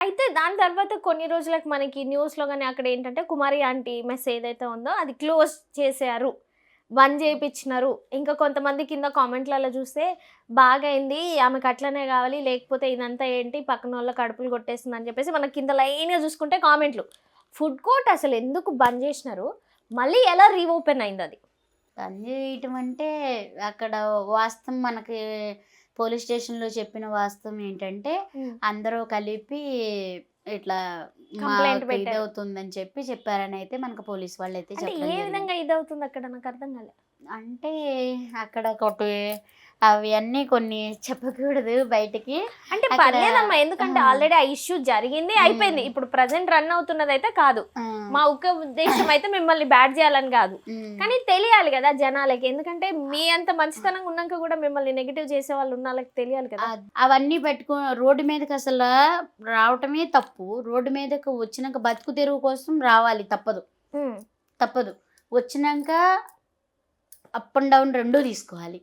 అయితే దాని తర్వాత కొన్ని రోజులకు మనకి న్యూస్లో కానీ అక్కడ ఏంటంటే కుమారి ఆంటీ మెస్ ఏదైతే ఉందో అది క్లోజ్ చేశారు. బంద్ చేయించినారు ఇంకా కొంతమంది కింద కామెంట్లలో చూస్తే బాగైంది ఆమెకు అట్లనే కావాలి లేకపోతే ఇదంతా ఏంటి పక్కన వాళ్ళ కడుపులు కొట్టేస్తుంది అని చెప్పేసి మన కింద లైన్గా చూసుకుంటే కామెంట్లు. ఫుడ్ కోర్ట్ అసలు ఎందుకు బంద్ చేసినారు? మళ్ళీ ఎలా రీఓపెన్ అయింది అది? బంద్ చేయటం అంటే అక్కడ వాస్తవం మనకి పోలీస్ స్టేషన్లో చెప్పిన వాస్తవం ఏంటంటే అందరూ కలిపి ఇట్లా అవుతుందని చెప్పి చెప్పారని అయితే మనకు పోలీస్ వాళ్ళు అయితే ఏ. విధంగా ఇది అవుతుంది అక్కడ నాకు అర్థం కాలే. అంటే అక్కడ ఒకటి అవి అన్నీ కొన్ని చెప్పకూడదు బయటికి. అంటే పర్లేదమ్మా ఎందుకంటే. ఆల్రెడీ ఆ ఇష్యూ జరిగింది అయిపోయింది. ఇప్పుడు ప్రజెంట్ రన్ అవుతున్నది అయితే కాదు మా ఒక్క ఉద్దేశం అయితే మిమ్మల్ని బ్యాడ్ చేయాలని కాదు. కానీ తెలియాలి కదా జనాలకి. ఎందుకంటే మీ అంత మంచితనంగా ఉన్నాక కూడా మిమ్మల్ని నెగిటివ్ చేసే వాళ్ళు ఉన్న వాళ్ళకి తెలియాలి కదా. అవన్నీ పెట్టుకో రోడ్డు మీదకి అసలు రావటమే తప్పు. రోడ్డు మీదకి వచ్చినాక బతుకు తెరువు కోసం రావాలి తప్పదు. తప్పదు. వచ్చినాక అప్ అండ్ డౌన్ రెండూ తీసుకోవాలి.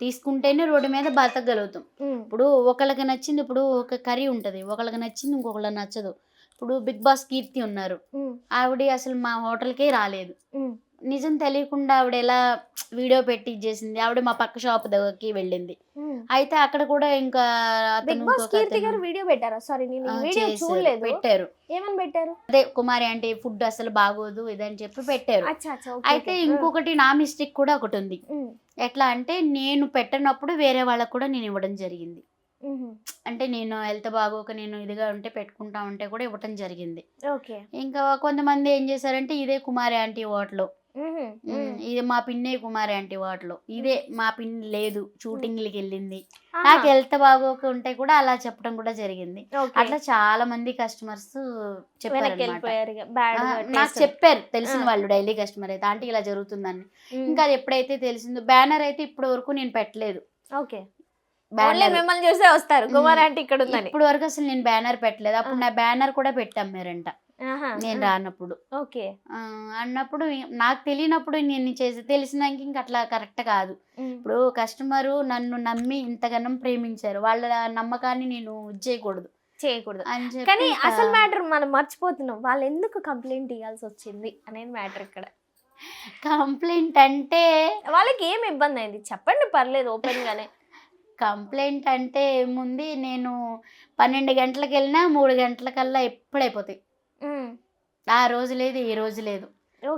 తీసుకుంటేనే రోడ్డు మీద బతకగలుగుతాం. ఇప్పుడు ఒకళ్ళకి నచ్చింది ఇప్పుడు ఒక కర్రీ ఉంటుంది ఒకళ్ళకి నచ్చింది ఇంకొకళ్ళకి నచ్చదు. ఇప్పుడు బిగ్ బాస్ కీర్తి ఉన్నారు. ఆవిడ అసలు మా హోటల్కే రాలేదు. నిజం తెలియకుండా ఆవిడ ఎలా వీడియో పెట్టి ఇచ్చేసింది ఆవిడ మా పక్క షాప్ దగ్గరికి వెళ్ళింది. అయితే అక్కడ కూడా ఇంకా బిగ్ అతను బాస్ ఇంకొక కీర్తి అతను, గారు వీడియో పెట్టారా? సారీ నేను ఆ, ఈ వీడియో చూడలేదు. పెట్టారు. ఏమని పెట్టారు? అదే కుమారి అంటే ఫుడ్ అసలు బాగోదు ఇదని చెప్పి పెట్టారు. అయితే. ఇంకొకటి నా మిస్టేక్ కూడా ఒకటి ఉంది. ఎట్లా అంటే నేను పెట్టనప్పుడు వేరే వాళ్ళకు కూడా నేను ఇవ్వడం జరిగింది. అంటే నేను హెల్త్ బాగోక నేను ఇదిగా ఉంటే పెట్టుకుంటా ఉంటే కూడా ఇవ్వటం జరిగింది. ఓకే. ఇంకా కొంతమంది ఏం చేశారంటే ఇదే కుమారి ఆంటీ వాటలో ఉమ్. ఇది మా పిన్నే కుమారి ఆంటీ వాటలో ఇదే మా పిన్ లేదు షూటింగ్లకి వెళ్ళింది నాకు హెల్త్ బాగోక ఉంటే కూడా అలా చెప్పడం కూడా జరిగింది. అట్లా చాలా మంది కస్టమర్స్ చెప్పారు వెనక్కి. వెళ్ళిపోయారు ఇక. నాకు. చెప్పారు తెలిసిన ఆ. వాళ్ళు డైలీ కస్టమర్ అయితే ఆంటీ ఇలా జరుగుతుందని ఇంకా అది ఎప్పుడైతే తెలిసిందో బ్యానర్ అయితే ఇప్పటి వరకు నేను పెట్టలేదు ఓకే ఓన్లీ బ్యానర్ మిమ్మల్ని చూసే వస్తారు కుమార్ ఉమ్, ఆంటీ ఇక్కడ ఉందని ఇప్పుడు వరకు అసలు నేను బ్యానర్ పెట్టలేదు అప్పుడు ఆ. నా బ్యానర్ కూడా పెట్టారు ఆహా, నేను రానప్పుడు. ఓకే. అన్నప్పుడు నాకు తెలియనప్పుడు నేను చేసి తెలిసినాక ఇంక అట్లా కరెక్ట్ కాదు. ఇప్పుడు కస్టమరు నన్ను నమ్మి ఇంతగానం ప్రేమించారు. వాళ్ళ నమ్మకాన్ని నేను చేయకూడదు. చేయకూడదు. కానీ అసలు మ్యాటర్ మనం మర్చిపోతున్నాం. వాళ్ళు ఎందుకు కంప్లైంట్ ఇవ్వాల్సి వచ్చింది అనేది మ్యాటర్ ఇక్కడ. కంప్లైంట్ అంటే వాళ్ళకి ఏం ఇబ్బంది అయింది? చెప్పండి పర్లేదు ఓపెన్ గానే కంప్లైంట్ అంటే ఏముంది? నేను పన్నెండు గంటలకు వెళ్ళినా మూడు గంటలకల్లా ఎప్పుడైపోతాయి. ఆ రోజు లేదు ఈ రోజు లేదు.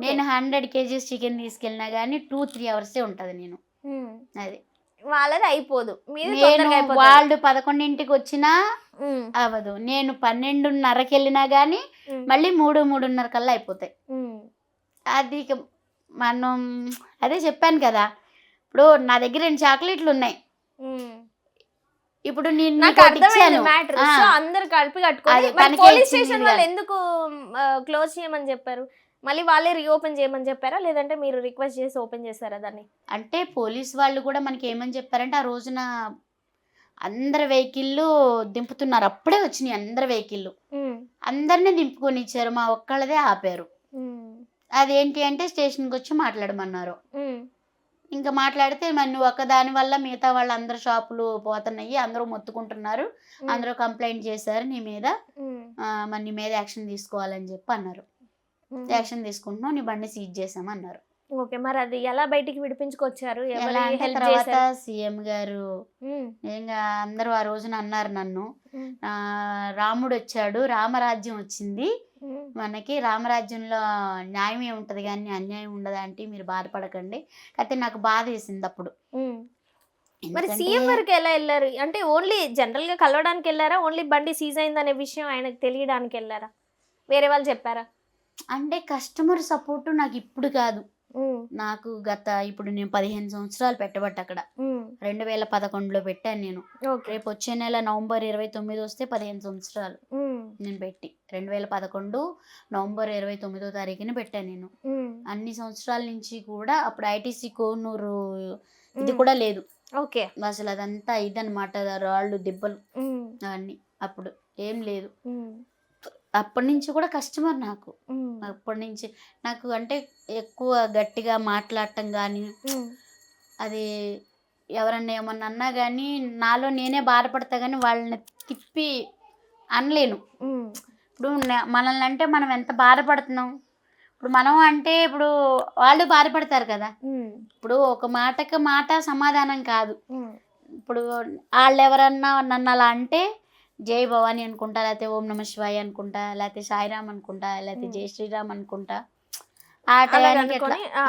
నేను హండ్రెడ్ కేజీస్ చికెన్ తీసుకెళ్ళినా కానీ టూ త్రీ అవర్సే ఉంటుంది నేను. అది. వాళ్ళది అయిపోదు. నేను వాళ్ళు పదకొండింటికి వచ్చినా అవ్వదు నేను పన్నెండున్నరకి వెళ్ళినా కానీ మళ్ళీ మూడు మూడున్నర కల్లా అయిపోతాయి. అది మనం అదే చెప్పాను కదా. ఇప్పుడు నా దగ్గర రెండు చాక్లెట్లు ఉన్నాయి. ఇప్పుడు నేను నాకు అర్థమైంది. మ్యాటర్ సో అందరు కలిపి తనకే పోలీస్ స్టేషన్ వాళ్ళు. ఎందుకు క్లోజ్ చేయమని చెప్పారు? మళ్ళీ వాళ్ళే రీఓపెన్ చేయమని చెప్పారా? లేదంటే మీరు రిక్వెస్ట్ చేసి ఓపెన్ చేస్తారా దాన్ని? అంటే పోలీస్ వాళ్ళు కూడా మనకి ఏమని చెప్పారంటే ఆ రోజున అందరి వెహికల్లు దింపుతున్నారు. అప్పుడే వచ్చినాయి అందరి వెహికల్లు. అందరినీ దింపుకొని ఇచ్చారు. మా ఒక్కళ్ళదే ఆపారు. అదేంటి అంటే స్టేషన్కి వచ్చి మాట్లాడమన్నారు ఇంకా మాట్లాడితే మరి నువ్వు ఒక్కదాని వల్ల మిగతా వాళ్ళందరూ షాపులు పోతున్నాయి అందరూ మొత్తుకుంటున్నారు అందరూ కంప్లైంట్ చేశారు నీ మీద. మరి నీ మీద యాక్షన్ తీసుకోవాలని చెప్పి అన్నారు. యాక్షన్ తీసుకుంటున్నావు నీ బండి సీజ్ చేసామన్నారు ఓకే మరి అది ఎలా బయటికి విడిపించుకొచ్చారు? తర్వాత సీఎం గారు నిజంగా అందరూ ఆ రోజున అన్నారు నన్ను. రాముడు వచ్చాడు రామరాజ్యం వచ్చింది. మనకి రామరాజ్యంలో న్యాయం ఉంటుంది కానీ అన్యాయం ఉండదు అంటే మీరు బాధపడకండి. అయితే నాకు బాధ వేసింది అప్పుడు. మరి సీఎం వరకు ఎలా వెళ్ళారు? అంటే ఓన్లీ జనరల్గా కలవడానికి వెళ్ళారా? ఓన్లీ బండి సీజ్ అయిందనే విషయం ఆయనకు తెలియడానికి వెళ్ళారా? వేరే వాళ్ళు చెప్పారా? అంటే కస్టమర్ సపోర్ట్ నాకు ఇప్పుడు కాదు. నాకు గత ఇప్పుడు నేను పదిహేను సంవత్సరాలు పెట్టబట్టి అక్కడ. రెండు వేల పదకొండులో పెట్టాను నేను. రేపు వచ్చే నెల నవంబర్ ఇరవై తొమ్మిది వస్తే పదిహేను సంవత్సరాలు నేను పెట్టి. రెండు వేల పదకొండు నవంబర్ ఇరవై తొమ్మిదో తారీఖున పెట్టాను నేను. అన్ని సంవత్సరాల నుంచి కూడా అప్పుడు ఐటీసీ కోనూరు ఇది. కూడా లేదు. ఓకే. అసలు అదంతా ఇదనమాట రాళ్ళు దెబ్బలు ఉమ్, అవన్నీ. అప్పుడు ఏం లేదు. అప్పటి నుంచి కూడా కస్టమర్ నాకు. అప్పటి నుంచి నాకు అంటే ఎక్కువ గట్టిగా మాట్లాడటం కానీ అది ఎవరన్నా ఏమన్నా అన్నా కానీ నాలో నేనే బాధపడతా కానీ వాళ్ళని తిప్పి అనలేను. ఇప్పుడు మనల్ని అంటే మనం ఎంత బాధపడుతున్నాం? ఇప్పుడు మనం అంటే ఇప్పుడు వాళ్ళు బాధపడతారు కదా. ఇప్పుడు ఒక మాటకి మాట సమాధానం కాదు. ఇప్పుడు వాళ్ళు ఎవరన్నా నన్ను అలా అంటే జై భవాని అనుకుంటా లేకపోతే ఓం నమ శివాయ అనుకుంటా లేకపోతే సాయిరామ్ అనుకుంటా లేకపోతే. జై శ్రీరామ్ అనుకుంటా ఆ అలాగ టయానికి ఎట్లా అనుకొని, ఆ,